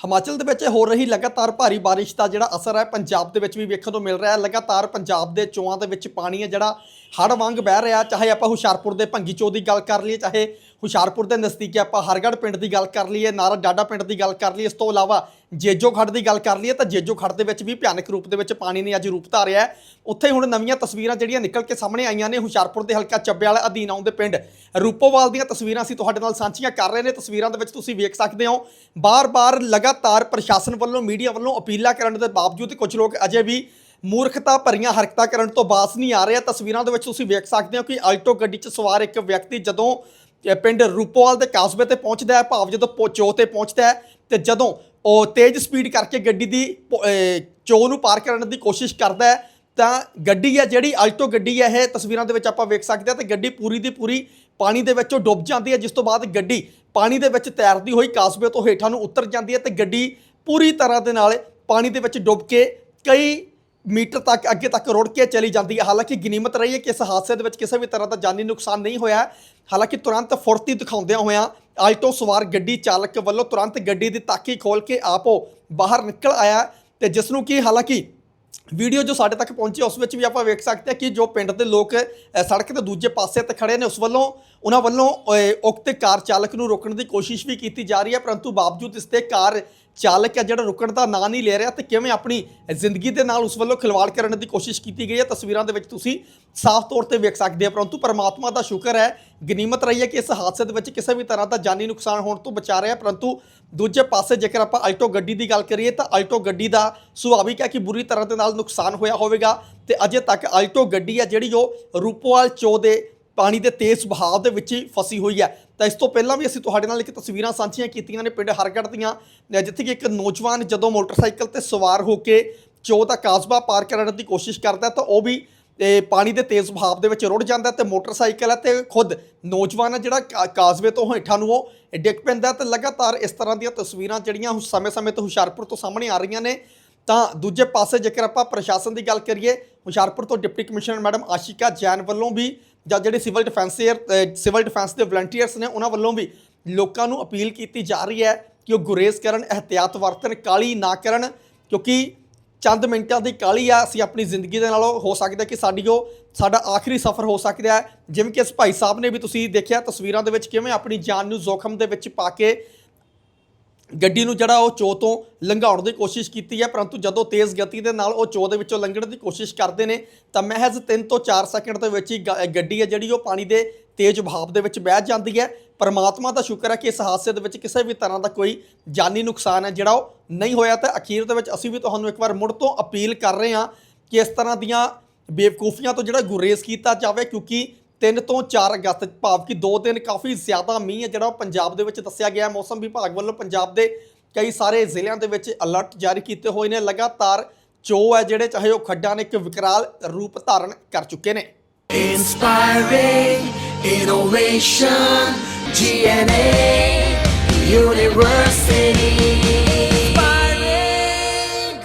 ਹਿਮਾਚਲ ਦੇ ਵਿੱਚ ਹੋ ਰਹੀ ਲਗਾਤਾਰ ਭਾਰੀ ਬਾਰਿਸ਼ ਦਾ ਜਿਹੜਾ ਅਸਰ ਹੈ ਪੰਜਾਬ ਦੇ ਵਿੱਚ ਵੀ ਵੇਖਣ ਨੂੰ ਮਿਲ ਰਿਹਾ ਹੈ। ਲਗਾਤਾਰ ਪੰਜਾਬ ਦੇ ਚੋਆਂ ਦੇ ਵਿੱਚ ਪਾਣੀ ਹੈ ਜਿਹੜਾ ਹੜ੍ਹ ਵਾਂਗ ਵਹਿ ਰਿਹਾ ਚਾਹੇ ਆਪਾਂ ਹੁਸ਼ਿਆਰਪੁਰ ਦੇ ਭੰਗੀ ਚੋ ਦੀ ਗੱਲ ਕਰ ਲਈਏ, ਚਾਹੇ ਹੁਸ਼ਿਆਰਪੁਰ ਦੇ ਨਜ਼ਦੀਕੀ ਆਪਾਂ ਹਰਗੜ੍ਹ ਪਿੰਡ ਦੀ ਗੱਲ ਕਰ ਲਈਏ, ਨਾਰਾ ਡਾਡਾ ਪਿੰਡ ਦੀ ਗੱਲ ਕਰ ਲਈਏ। ਇਸ ਤੋਂ ਇਲਾਵਾ ਜੇਜੋ ਖੱਡ ਦੀ ਗੱਲ ਕਰ ਲਈਏ ਤਾਂ ਜੇਜੋ ਖੱਡ ਦੇ ਵਿੱਚ ਵੀ ਭਿਆਨਕ ਰੂਪ ਦੇ ਵਿੱਚ ਪਾਣੀ ਨੇ ਅੱਜ ਰੂਪ ਧਾਰਿਆ ਹੈ। ਉੱਥੇ ਹੁਣ ਨਵੀਆਂ ਤਸਵੀਰਾਂ ਜਿਹੜੀਆਂ ਨਿਕਲ ਕੇ ਸਾਹਮਣੇ ਆਈਆਂ ਨੇ ਹੁਸ਼ਿਆਰਪੁਰ ਦੇ ਹਲਕਾ ਚੱਬੇ ਵਾਲਾ ਅਧੀਨ ਆਉਂਦੇ ਪਿੰਡ ਰੂਪੋਵਾਲ ਦੀਆਂ ਤਸਵੀਰਾਂ ਅਸੀਂ ਤੁਹਾਡੇ ਨਾਲ ਸਾਂਝੀਆਂ ਕਰ ਰਹੇ ਨੇ। ਤਸਵੀਰਾਂ ਦੇ ਵਿੱਚ ਤੁਸੀਂ ਵੇਖ ਸਕਦੇ ਹੋ, ਬਾਰ-ਬਾਰ ਲਗਾਤਾਰ ਪ੍ਰਸ਼ਾਸਨ ਵੱਲੋਂ, ਮੀਡੀਆ ਵੱਲੋਂ ਅਪੀਲਾਂ ਕਰਨ ਦੇ ਬਾਵਜੂਦ ਕੁਝ ਲੋਕ ਅਜੇ ਵੀ ਮੂਰਖਤਾ ਭਰੀਆਂ ਹਰਕਤਾਂ ਕਰਨ ਤੋਂ ਬਾਸ ਨਹੀਂ ਆ ਰਿਹਾ। ਤਸਵੀਰਾਂ ਦੇ ਵਿੱਚ ਤੁਸੀਂ ਵੇਖ ਸਕਦੇ ਹੋ ਕਿ ਆਲਟੋ ਗੱਡੀ 'ਚ ਸਵਾਰ ਇੱਕ ਵਿਅਕਤੀ ਜਦੋਂ ਪਿੰਡ ਰੂਪੋਵਾਲ ਦੇ ਕਾਸਬੇ ਤੇ ਪਹੁੰਚਦਾ ਹੈ, ਭਾਵ ਜਦੋਂ ਪੋ- ਚੋਅ ਤੇ ਪਹੁੰਚਦਾ ਹੈ ਤੇ ਜਦੋਂ ਉਹ ਤੇਜ਼ ਸਪੀਡ ਕਰਕੇ ਗੱਡੀ ਦੀ ਪ- ਅਹ ਨੂੰ ਪਾਰ ਕਰਨ ਦੀ ਕੋਸ਼ਿਸ਼ ਕਰਦਾ ਹੈ, ਤਾਂ ਗੱਡੀ ਹੈ ਜਿਹੜੀ ਆਲਟੋ ਗੱਡੀ ਹੈ, ਇਹ ਤਸਵੀਰਾਂ ਦੇ ਵਿੱਚ ਆਪਾਂ ਵੇਖ ਸਕਦੇ ਹਾਂ ਤੇ ਗੱਡੀ ਪੂਰੀ ਦੀ ਪੂਰੀ ਪਾਣੀ ਦੇ ਵਿੱਚੋਂ ਡੁੱਬ ਜਾਂਦੀ ਹੈ। ਜਿਸ ਤੋਂ ਬਾਅਦ ਗੱਡੀ ਪਾਣੀ ਦੇ ਵਿੱਚ ਤੈਰਦੀ ਹੋਈ ਕਾਸਬੇ ਤੋਂ ਹੇਠਾਂ ਨੂੰ ਉਤਰ ਜਾਂਦੀ ਹੈ ਤੇ ਗੱਡੀ ਪੂਰੀ ਤਰ੍ਹਾਂ ਦੇ ਨਾਲ ਪਾਣੀ ਦੇ ਵਿੱਚ ਡੁੱਬ ਕੇ ਕਈ ਮੀਟਰ ਤੱਕ, ਅੱਗੇ ਤੱਕ ਰੁੜ ਕੇ ਚਲੀ ਜਾਂਦੀ ਹੈ। ਹਾਲਾਂਕਿ ਗਨੀਮਤ ਰਹੀ ਹੈ ਕਿ ਇਸ ਹਾਦਸੇ ਦੇ ਵਿੱਚ ਕਿਸੇ ਵੀ ਤਰ੍ਹਾਂ ਦਾ ਜਾਨੀ ਨੁਕਸਾਨ ਨਹੀਂ ਹੋਇਆ। ਹਾਲਾਂਕਿ ਤੁਰੰਤ ਫੁਰਤੀ ਦਿਖਾਉਂਦਿਆਂ ਹੋਇਆਂ ਆਲਟੋ ਸਵਾਰ ਗੱਡੀ ਚਾਲਕ ਵੱਲੋਂ ਤੁਰੰਤ ਗੱਡੀ ਦੀ ਤਾਕੀ ਖੋਲ ਕੇ ਆਪੋ ਬਾਹਰ ਨਿਕਲ ਆਇਆ ਤੇ ਜਿਸ ਨੂੰ ਕਿ ਹਾਲਾਂਕਿ ਵੀਡੀਓ ਜੋ ਸਾਡੇ ਤੱਕ ਪਹੁੰਚੀ ਉਸ ਵਿੱਚ ਵੀ ਆਪਾਂ ਵੇਖ ਸਕਦੇ ਹਾਂ ਕਿ ਜੋ ਪਿੰਡ ਦੇ ਲੋਕ ਸੜਕ ਦੇ ਦੂਜੇ ਪਾਸੇ ਤੇ ਖੜੇ ਨੇ, ਉਸ ਵੱਲੋਂ ਉਹਨਾਂ ਵੱਲੋਂ ਉਕਤ ਕਾਰ ਚਾਲਕ ਨੂੰ ਰੋਕਣ ਦੀ ਕੋਸ਼ਿਸ਼ ਵੀ ਕੀਤੀ ਜਾ ਰਹੀ ਹੈ, ਪਰੰਤੂ ਬਾਵਜੂਦ ਇਸ ਤੇ ਕਾਰ ਚਾਲਕ ਹੈ ਜਿਹੜਾ ਰੁਕਣ ਦਾ ਨਾਂ ਨਹੀਂ ਲੈ ਰਿਹਾ ਤੇ ਕਿਵੇਂ ਆਪਣੀ ਜ਼ਿੰਦਗੀ ਦੇ ਨਾਲ ਉਸ ਵੱਲੋਂ ਖਿਲਵਾੜ ਕਰਨ ਦੀ ਕੋਸ਼ਿਸ਼ ਕੀਤੀ ਗਈ ਹੈ, ਤਸਵੀਰਾਂ ਦੇ ਵਿੱਚ ਤੁਸੀਂ ਸਾਫ਼ ਤੌਰ ਤੇ ਵੇਖ ਸਕਦੇ ਹੋ, ਪਰੰਤੂ ਪਰਮਾਤਮਾ ਦਾ ਸ਼ੁਕਰ ਹੈ, ਗਨੀਮਤ ਰਹੀ ਹੈ ਕਿ ਇਸ ਹਾਦਸੇ ਦੇ ਵਿੱਚ ਕਿਸੇ ਵੀ ਤਰ੍ਹਾਂ ਦਾ ਜਾਨੀ ਨੁਕਸਾਨ ਹੋਣ ਤੋਂ ਬਚਾ ਰਿਹਾ ਪਰੰਤੂ ਦੂਜੇ ਪਾਸੇ ਜੇਕਰ ਆਪਾਂ ਆਲਟੋ ਗੱਡੀ ਦੀ ਗੱਲ ਕਰੀਏ ਤਾਂ ਆਲਟੋ ਗੱਡੀ ਦਾ ਸੁਭਾਵਿਕ ਹੈ ਕਿ ਬੁਰੀ ਤਰ੍ਹਾਂ ਦੇ ਨਾਲ ਨੁਕਸਾਨ ਹੋਇਆ ਹੋਵੇਗਾ ਤੇ ਅਜੇ ਤੱਕ ਆਲਟੋ ਗੱਡੀ ਹੈ ਜਿਹੜੀ ਉਹ ਰੂਪੋਵਾਲ ਚੋ ਦੇ ਪਾਣੀ ਦੇ ਤੇਜ਼ ਵਹਾਅ ਦੇ ਵਿੱਚ ਹੀ ਫਸੀ ਹੋਈ ਹੈ। ਤਾਂ ਇਸ ਤੋਂ ਪਹਿਲਾਂ ਵੀ ਅਸੀਂ ਤੁਹਾਡੇ ਨਾਲ ਇੱਕ ਤਸਵੀਰਾਂ ਸਾਂਝੀਆਂ ਕੀਤੀਆਂ ਨੇ ਪਿੰਡ ਹਰਗੜ੍ਹ ਦੀਆਂ। ਜਿੱਥੇ ਕਿ ਇੱਕ ਨੌਜਵਾਨ ਜਦੋਂ ਮੋਟਰਸਾਈਕਲ ਤੇ ਸਵਾਰ ਹੋ ਕੇ ਚੋ ਦਾ ਕਾਸਬਾ ਪਾਰ ਕਰਨ ਦੀ ਕੋਸ਼ਿਸ਼ ਕਰਦਾ ਤਾਂ ਉਹ ਵੀ ਇਹ ਪਾਣੀ ਦੇ ਤੇਜ਼ ਵਹਾਅ ਦੇ ਵਿੱਚ ਰੁੜ ਜਾਂਦਾ ਹੈ ਤੇ ਮੋਟਰਸਾਈਕਲ ਹੈ ਤੇ ਖੁਦ ਨੌਜਵਾਨ ਹੈ ਜਿਹੜਾ ਕਾ- ਕਾਸਬੇ ਤੋਂ ਹੇਠਾਂ ਨੂੰ ਉਹ ਡਿੱਗ ਪੈਂਦਾ ਹੈ ਤੇ ਲਗਾਤਾਰ ਇਸ ਤਰ੍ਹਾਂ ਦੀਆਂ ਤਸਵੀਰਾਂ ਜਿਹੜੀਆਂ ਸਮੇਂ-ਸਮੇਂ ਤੋਂ ਹੁਸ਼ਿਆਰਪੁਰ ਤੋਂ ਸਾਹਮਣੇ ਆ ਰਹੀਆਂ ਨੇ। ਤਾਂ ਦੂਜੇ ਪਾਸੇ ਜੇਕਰ ਆਪਾਂ ਪ੍ਰਸ਼ਾਸਨ ਦੀ ਗੱਲ ਕਰੀਏ, ਹੁਸ਼ਿਆਰਪੁਰ ਤੋਂ deputy commissioner madam Ashika Jain ਵੱਲੋਂ ਵੀ ਜਾਂ ਜਿਹੜੇ ਸਿਵਲ ਡਿਫੈਂਸਰ ਸਿਵਲ ਡਿਫੈਂਸ ਦੇ ਵਲੰਟੀਅਰਸ ਨੇ ਉਹਨਾਂ ਵੱਲੋਂ ਵੀ ਲੋਕਾਂ ਨੂੰ ਅਪੀਲ ਕੀਤੀ ਜਾ ਰਹੀ ਹੈ ਕਿ ਉਹ ਗੁਰੇਜ਼ ਕਰਨ ਇhtiyat ਵਰਤਣ, ਕਾਲੀ ਨਾ ਕਰਨ, ਕਿਉਂਕਿ ਚੰਦ ਮਿੰਟਾਂ ਦੀ ਕਾਲੀ ਆ, ਅਸੀਂ ਆਪਣੀ ਜ਼ਿੰਦਗੀ ਦੇ ਨਾਲੋਂ ਹੋ ਸਕਦਾ ਕਿ ਸਾਡੀ ਉਹ, ਸਾਡਾ ਆਖਰੀ ਸਫ਼ਰ ਹੋ ਸਕਦਾ ਹੈ। ਜਿਵੇਂ ਕਿ ਇਸ ਭਾਈ ਸਾਹਿਬ ਨੇ ਵੀ ਤੁਸੀਂ ਦੇਖਿਆ ਤਸਵੀਰਾਂ ਦੇ ਵਿੱਚ ਕਿਵੇਂ ਆਪਣੀ ਜਾਨ ਨੂੰ ਜ਼ੋਖਮ ਦੇ ਵਿੱਚ ਪਾ ਕੇ ਗੱਡੀ ਨੂੰ ਜਿਹੜਾ ਉਹ ਚੋ ਤੋਂ ਲੰਘਾਉਣ ਦੀ ਕੋਸ਼ਿਸ਼ ਕੀਤੀ ਹੈ, ਪਰੰਤੂ ਜਦੋਂ ਤੇਜ਼ ਗਤੀ ਦੇ ਨਾਲ ਉਹ ਚੋ ਦੇ ਵਿੱਚੋਂ ਲੰਘਣ ਦੀ ਕੋਸ਼ਿਸ਼ ਕਰਦੇ ਨੇ, ਤਾਂ ਮਹਿਜ਼ 3 ਤੋਂ 4 ਸੈਕਿੰਡ ਦੇ ਵਿੱਚ ਹੀ ਗੱਡੀ ਹੈ ਜਿਹੜੀ ਉਹ ਪਾਣੀ ਦੇ ਤੇਜ਼ ਵਹਾਅ ਦੇ ਵਿੱਚ ਬਹਿ ਜਾਂਦੀ ਹੈ। ਪਰਮਾਤਮਾ ਦਾ ਸ਼ੁਕਰ ਹੈ ਕਿ ਇਸ ਹਾਦਸੇ ਦੇ ਵਿੱਚ ਕਿਸੇ ਵੀ ਤਰ੍ਹਾਂ ਦਾ ਕੋਈ ਜਾਨੀ ਨੁਕਸਾਨ ਹੈ, ਜਿਹੜਾ ਉਹ ਨਹੀਂ ਹੋਇਆ। ਤਾਂ ਅਖੀਰ ਦੇ ਵਿੱਚ ਅਸੀਂ ਵੀ ਤੁਹਾਨੂੰ ਇੱਕ ਵਾਰ ਮੁੜ ਤੋਂ ਅਪੀਲ ਕਰ ਰਹੇ ਹਾਂ ਕਿ ਇਸ ਤਰ੍ਹਾਂ ਦੀਆਂ ਬੇਵਕੂਫੀਆਂ ਤੋਂ ਜਿਹੜਾ ਗੁਰੇਜ਼ ਕੀਤਾ ਜਾਵੇ, ਕਿਉਂਕਿ 3 ਤੋਂ 4 ਅਗਸਤ ਭਾਵ ਕਿ 2 ਦਿਨ ਕਾਫੀ ਜ਼ਿਆਦਾ ਮੀਂਹ ਹੈ ਜਿਹੜਾ ਪੰਜਾਬ ਦੇ ਵਿੱਚ ਦੱਸਿਆ ਗਿਆ ਮੌਸਮ ਵਿਭਾਗ ਵੱਲੋਂ ਪੰਜਾਬ ਦੇ ਕਈ ਸਾਰੇ ਜ਼ਿਲ੍ਹਿਆਂ ਦੇ ਵਿੱਚ ਅਲਰਟ ਜਾਰੀ ਕੀਤੇ ਹੋਏ ਨੇ। ਲਗਾਤਾਰ ਚੋ ਹੈ ਜਿਹੜੇ ਚਾਹੇ ਉਹ ਖੱਡਾਂ ਨੇ ਇੱਕ ਵਿਕਰਾਲ ਰੂਪ ਧਾਰਨ ਕਰ ਚੁੱਕੇ ਨੇ। Inspiring innovation, GNA